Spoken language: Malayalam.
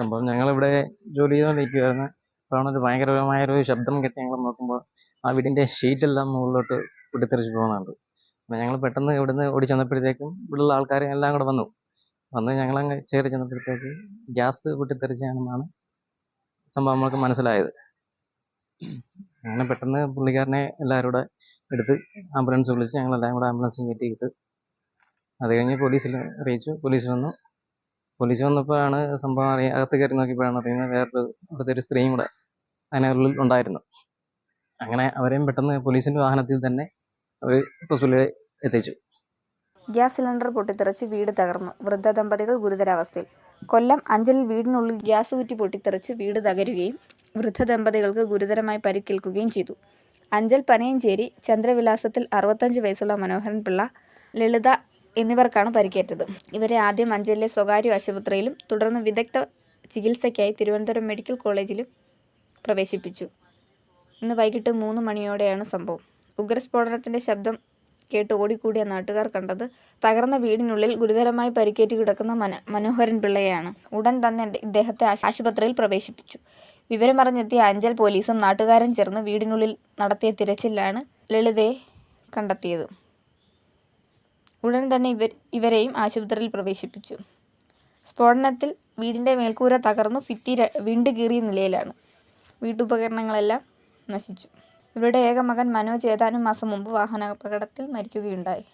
സംഭവം ഞങ്ങളിവിടെ ജോലി ചെയ്തുകൊണ്ടിരിക്കുകയായിരുന്നു. അപ്പോഴാണ് ഒരു ഭയങ്കരമായ ഒരു ശബ്ദം കേട്ട് ഞങ്ങൾ നോക്കുമ്പോൾ ആ വീടിന്റെ ഷീറ്റെല്ലാം മുകളിലോട്ട് പൊട്ടിത്തെറിച്ച് പോകുന്നുണ്ട്. അപ്പം ഞങ്ങൾ പെട്ടെന്ന് ഇവിടുന്ന് ഓടി ചെന്നപ്പോഴത്തേക്കും ഇവിടെയുള്ള ആൾക്കാർ എല്ലാം കൂടെ വന്നു. വന്ന് ഞങ്ങളങ്ങ് ചേറി ചെന്നപ്പോഴത്തേക്ക് ഗ്യാസ് പൊട്ടിത്തെറിച്ചാണെന്നാണ് സംഭവം നമ്മൾക്ക് മനസ്സിലായത്. അങ്ങനെ പെട്ടെന്ന് പുള്ളിക്കാരനെ എല്ലാവരും കൂടെ എടുത്ത് ആംബുലൻസ് വിളിച്ച് ഞങ്ങളെല്ലാം കൂടെ ആംബുലൻസ് കയറ്റിയിട്ട് അത് കഴിഞ്ഞ് പോലീസിൽ അറിയിച്ചു. പോലീസ് വന്നു. പോലീസ് വന്നപ്പോഴാണ് സംഭവം അറിയ അകത്ത് കയറി നോക്കിയപ്പോഴാണ് അറിയുന്നത് വേറൊരു അവിടുത്തെ ഒരു സ്ത്രീയും കൂടെ അതിനുള്ളിൽ ഉണ്ടായിരുന്നു. അങ്ങനെ അവരെയും പെട്ടെന്ന് പോലീസിന്റെ വാഹനത്തിൽ തന്നെ അവർ ഹോസ്പിറ്റലിൽ എത്തിച്ചു. ഗ്യാസ് സിലിണ്ടർ പൊട്ടിത്തെറിച്ച് വീട് തകർന്നു. വൃദ്ധ ദമ്പതികൾ ഗുരുതരാവസ്ഥയിൽ. കൊല്ലം അഞ്ചലിൽ വീടിനുള്ളിൽ ഗ്യാസ് കുറ്റി പൊട്ടിത്തെറിച്ച് വീട് തകരുകയും വൃദ്ധ ദമ്പതികൾക്ക് ഗുരുതരമായി പരിക്കേൽക്കുകയും ചെയ്തു. അഞ്ചൽ പനയഞ്ചേരി ചന്ദ്രവിലാസത്തിൽ അറുപത്തഞ്ച് വയസ്സുള്ള മനോഹരൻ പിള്ള ലളിത എന്നിവർക്കാണ് പരിക്കേറ്റത്. ഇവരെ ആദ്യം അഞ്ചലിലെ സ്വകാര്യ ആശുപത്രിയിലും തുടർന്ന് വിദഗ്ധ ചികിത്സയ്ക്കായി തിരുവനന്തപുരം മെഡിക്കൽ കോളേജിലും പ്രവേശിപ്പിച്ചു. ഇന്ന് വൈകിട്ട് മൂന്ന് മണിയോടെയാണ് സംഭവം. ഉഗ്രസ്ഫോടനത്തിന്റെ ശബ്ദം കേട്ട് ഓടിക്കൂടിയ നാട്ടുകാർ കണ്ടത് തകർന്ന വീടിനുള്ളിൽ ഗുരുതരമായി പരിക്കേറ്റ് കിടക്കുന്ന മന മനോഹരൻ പിള്ളയെയാണ്. ഉടൻ തന്നെ ഇദ്ദേഹത്തെ ആശുപത്രിയിൽ പ്രവേശിപ്പിച്ചു. വിവരമറിഞ്ഞെത്തിയ അഞ്ചൽ പോലീസും നാട്ടുകാരും ചേർന്ന് വീടിനുള്ളിൽ നടത്തിയ തിരച്ചിലാണ് ലളിതയെ കണ്ടെത്തിയത്. ഉടൻ തന്നെ ഇവർ ഇവരെയും ആശുപത്രിയിൽ പ്രവേശിപ്പിച്ചു. സ്ഫോടനത്തിൽ വീടിന്റെ മേൽക്കൂര തകർന്നു ഭിത്തി വിണ്ട് കീറിയ നിലയിലാണ്. വീട്ടുപകരണങ്ങളെല്ലാം നശിച്ചു. ഇവരുടെ ഏക മകൻ മനോജ് ഏതാനും മാസം മുമ്പ് വാഹനാപകടത്തിൽ മരിക്കുകയുണ്ടായി.